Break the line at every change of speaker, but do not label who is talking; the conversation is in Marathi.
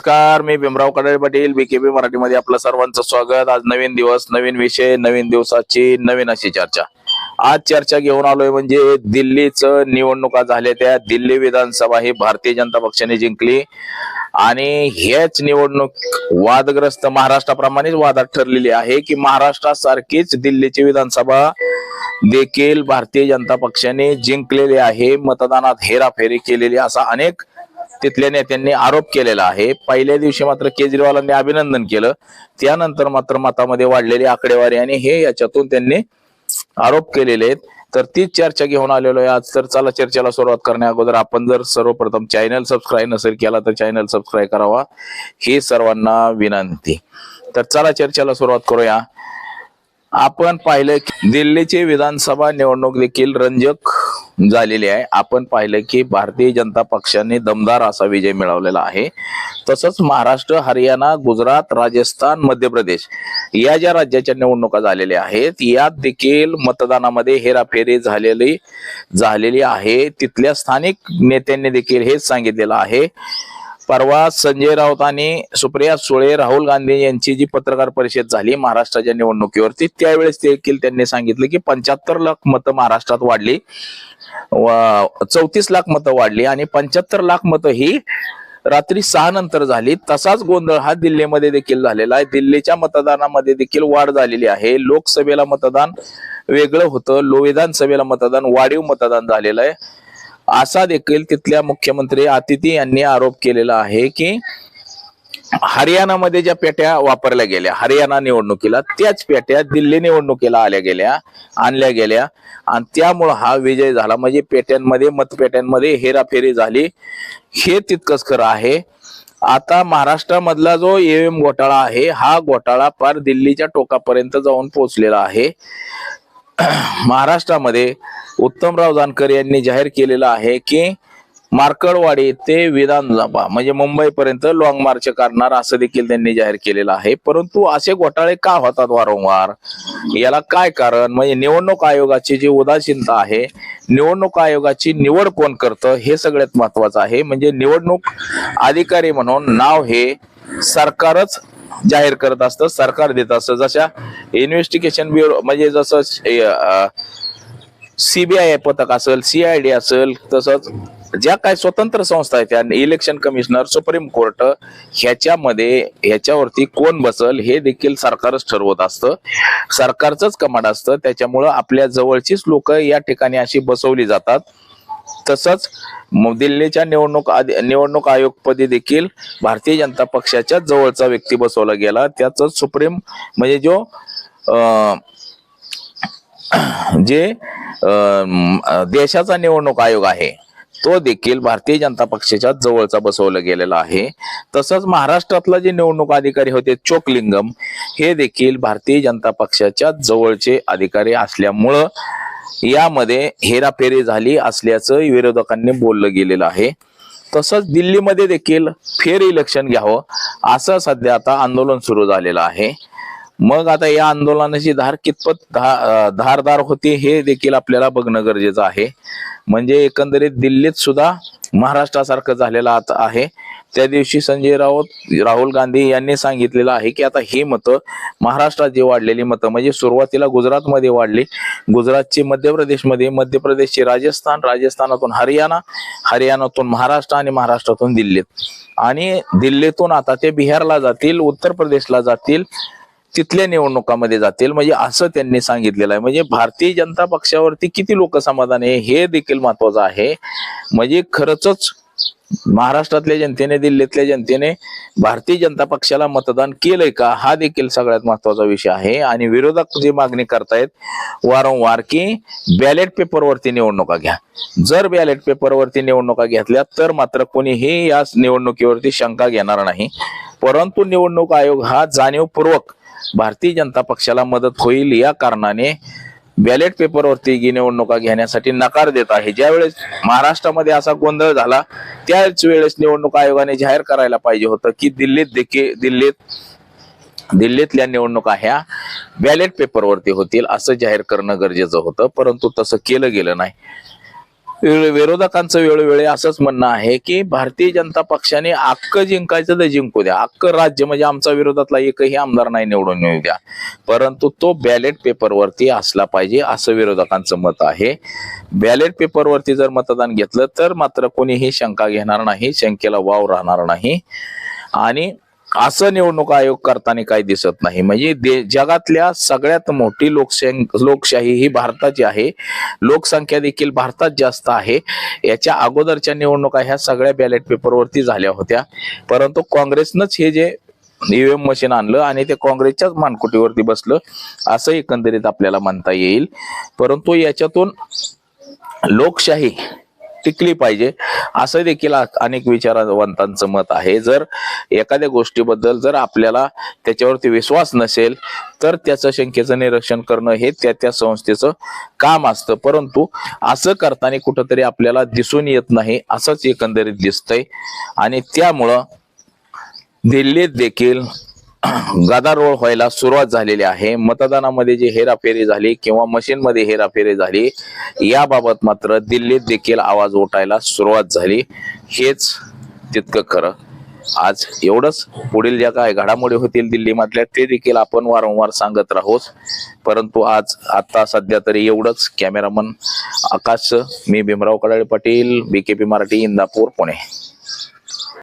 नमस्कार मी भीमराव कडाळे पाटील बीकेबी मराठीमध्ये आपलं सर्वांचं स्वागत. आज नवीन दिवस नवीन विषय नवीन दिवसाची नवीन अशी चर्चा. आज चर्चा घेऊन आलोय म्हणजे दिल्लीचं निवडणुका झाल्या त्या दिल्ली विधानसभा ही भारतीय जनता पक्षाने जिंकली. आणि हेच निवडणूक वादग्रस्त महाराष्ट्राप्रमाणेच वादात ठरलेली आहे की महाराष्ट्रासारखीच दिल्लीची विधानसभा देखील भारतीय जनता पक्षाने जिंकलेली आहे. मतदानात हेराफेरी केलेली असा अनेक तिथल्या नेत्यांनी आरोप केलेला आहे. पहिल्या दिवशी मात्र केजरीवालांनी अभिनंदन केलं. त्यानंतर मात्र मतामध्ये वाढलेली आकडेवारी आणि हे याच्यातून त्यांनी आरोप केलेले आहेत. तर तीच चर्चा घेऊन आलेलो आहे आज. तर चला चर्चेला सुरुवात करण्या अगोदर आपण जर सर्वप्रथम चॅनल सबस्क्राईब नसेल केला तर चॅनल सबस्क्राईब करावा. ही सर्वांना विनंती. तर चला चर्चेला सुरुवात करूया. आपण पाहिलं की दिल्लीची विधानसभा निवडणूक देखील रंजक झालेली आहे. आपण पाहिलं की भारतीय जनता पक्षाने दमदार असा विजय मिळवलेला आहे. तसंच महाराष्ट्र हरियाणा गुजरात राजस्थान मध्य प्रदेश या ज्या राज्याच्या निवडणुका झालेल्या आहेत यात देखील मतदानामध्ये हेराफेरी झालेली झालेली आहे. तिथल्या स्थानिक नेत्यांनी देखील हेच सांगितलेलं आहे. परवा संजय राऊत आणि सुप्रिया सुळे राहुल गांधी यांची जी पत्रकार परिषद झाली महाराष्ट्राच्या निवडणुकीवरती त्यावेळेस देखील त्यांनी सांगितलं की पंच्याहत्तर लाख मतं महाराष्ट्रात वाढली. चौतीस लाख मतं वाढली आणि पंच्याहत्तर लाख मतं ही रात्री सहा नंतर झाली. तसाच गोंधळ हा दिल्लीमध्ये देखील झालेला आहे. दिल्लीच्या मतदानामध्ये देखील वाढ झालेली आहे. लोकसभेला मतदान वेगळं होतं. लो विधानसभेला मतदान वाढीव मतदान झालेलं आहे. असा देखील तिथल्या मुख्यमंत्री अतिथी यांनी आरोप केलेला आहे की हरियाणामध्ये ज्या पेट्या वापरल्या गेल्या हरियाणा निवडणुकीला त्याच पेट्या दिल्ली निवडणुकीला आल्या गेल्या आणल्या गेल्या. आणि त्यामुळं हा विजय झाला. म्हणजे पेट्यांमध्ये मतपेट्यांमध्ये हेराफेरी झाली. हे तितकंच खरं आहे. आता महाराष्ट्रामधला जो एम घोटाळा आहे हा घोटाळा फार दिल्लीच्या टोकापर्यंत जाऊन पोहोचलेला आहे. महाराष्ट्रामध्ये उत्तमराव जानकर यांनी जाहीर केलेलं आहे की मार्कडवाडी ते विधानसभा म्हणजे मुंबईपर्यंत लॉंग मार्च करणार असं देखील त्यांनी जाहीर केलेलं आहे. परंतु असे घोटाळे का होतात वारंवार? याला काय कारण? म्हणजे निवडणूक आयोगाची जी उदासीनता आहे निवडणूक आयोगाची निवड कोण करतं हे सगळ्यात महत्वाचं आहे. म्हणजे निवडणूक अधिकारी म्हणून नाव हे सरकारच जाहीर करत असतं सरकार देत असतं. जशा इन्व्हेस्टिगेशन ब्युरो म्हणजे जसं सीबीआय पथक असेल सीआयडी असेल तसंच ज्या काही स्वतंत्र संस्था आहेत त्या इलेक्शन कमिशनर सुप्रीम कोर्ट ह्याच्यामध्ये ह्याच्यावरती कोण बसल हे देखील सरकारच ठरवत असतं. सरकारचंच कमांड असतं. त्याच्यामुळं आपल्या जवळचीच लोक या ठिकाणी अशी बसवली जातात. तसंच दिल्लीच्या निवडणूक निवडणूक आयोगपदी देखील भारतीय जनता पक्षाच्या जवळचा व्यक्ती बसवला गेला. त्याच सुप्रीम म्हणजे जो अं, जे देशाचा निवडणूक आयोग आहे तो देखील भारतीय जनता पक्षाच्या जवळचा बसवला गेलेला आहे. तसंच महाराष्ट्रातला जे निवडणूक अधिकारी होते चोकलिंगम हे देखील भारतीय जनता पक्षाच्या जवळचे अधिकारी असल्यामुळं यामध्ये हेराफेरी झाली असल्याचं विरोधकांनी बोललं गेलेलं आहे. तसंच दिल्लीमध्ये देखील फेर इलेक्शन घ्यावं असं सध्या आता आंदोलन सुरू झालेलं आहे. मग आता या आंदोलनाची धार कितपत धा- धारदार होती हे देखील आपल्याला बघणं गरजेचं आहे. म्हणजे एकंदरीत दिल्लीत सुद्धा महाराष्ट्रासारखं झालेलं आता आहे. त्या दिवशी संजय राऊत राहुल गांधी यांनी सांगितलेलं आहे की आता ही मतं महाराष्ट्रात जी वाढलेली मतं म्हणजे सुरुवातीला गुजरातमध्ये वाढली. गुजरातची मध्य प्रदेशमध्ये मध्य प्रदेशची राजस्थान राजस्थानातून हरियाणा हरियाणातून महाराष्ट्र आणि महाराष्ट्रातून दिल्लीत. आणि दिल्लीतून आता ते बिहारला जातील उत्तर प्रदेशला जातील तिथल्या निवडणुकामध्ये जातील. म्हणजे असं त्यांनी सांगितलेलं आहे. म्हणजे भारतीय जनता पक्षावरती किती लोक समाधान आहे हे देखील महत्वाचं आहे. म्हणजे खरंच महाराष्ट्रातल्या जनतेने दिल्लीतल्या जनतेने भारतीय जनता पक्षाला मतदान केलंय का? हा देखील सगळ्यात महत्त्वाचा विषय आहे. आणि विरोधक जी मागणी करतायत वारंवार की बॅलेट पेपरवरती निवडणुका घ्या. जर बॅलेट पेपरवरती निवडणुका घेतल्या तर मात्र कोणीही या निवडणुकीवरती शंका घेणार नाही. परंतु निवडणूक आयोग हा जाणीवपूर्वक भारतीय जनता पक्षाला मदत होईल या कारणाने बॅलेट पेपरवरती ही निवडणुका घेण्यासाठी नकार देत आहे. ज्यावेळेस महाराष्ट्रामध्ये असा गोंधळ झाला त्याच वेळेस निवडणूक आयोगाने जाहीर करायला पाहिजे होतं की दिल्लीत देखील दिल्लीत दिल्लीतल्या निवडणुका ह्या बॅलेट पेपरवरती होतील असं जाहीर करणं गरजेचं होतं परंतु तसं केलं गेलं नाही. विरोधकांचं वेळोवेळी असंच म्हणणं आहे की भारतीय जनता पक्षाने अक्क जिंकायचं तर जिंकू द्या. अक्क राज्य म्हणजे आमचा विरोधातला एकही आमदार नाही निवडून येऊ द्या. परंतु तो बॅलेट पेपरवरती असला पाहिजे असं विरोधकांचं मत आहे. बॅलेट पेपरवरती जर मतदान घेतलं तर मात्र कोणीही शंका घेणार नाही शंकेला वाव राहणार नाही. आणि असं निवडणूक आयोग करताना काही दिसत नाही. म्हणजे दे जगातल्या सगळ्यात मोठी लोकशाही लोकशाही ही भारताची आहे. लोकसंख्या देखील भारतात जास्त आहे. याच्या अगोदरच्या निवडणुका ह्या सगळ्या बॅलेट पेपरवरती झाल्या होत्या. परंतु काँग्रेसनंच हे जे ईव्हीएम मशीन आणलं आणि ते काँग्रेसच्याच मानकुटीवरती बसलं असं एकंदरीत आपल्याला म्हणता येईल. परंतु याच्यातून लोकशाही टिकली पाहिजे. असं देखील आ- अनेक विचारवंतांचं मत आहे. जर एखाद्या गोष्टीबद्दल जर आपल्याला त्याच्यावरती विश्वास नसेल तर त्याचं शंकेचं निरीक्षण करणं हे त्या त्या संस्थेचं काम असतं. परंतु असं करताना कुठंतरी आपल्याला दिसून येत नाही असंच एकंदरीत दिसतंय. आणि त्यामुळं दिल्लीत देखील गदारोळ व्हायला सुरुवात झालेली आहे. मतदानामध्ये जी हेराफेरी झाली किंवा मशीनमध्ये हेराफेरी झाली याबाबत मात्र दिल्लीत देखील आवाज उठायला सुरुवात झाली. हेच तितकं खरं. आज एवढंच. पुढील ज्या काय घडामोडी होतील दिल्लीमधल्या ते देखील आपण वारंवार सांगत राहोत. परंतु आज आता सध्या तरी एवढंच. कॅमेरामन आकाश मी भीमराव कडाळे पाटील बीकेपी मराठी इंदापूर पुणे.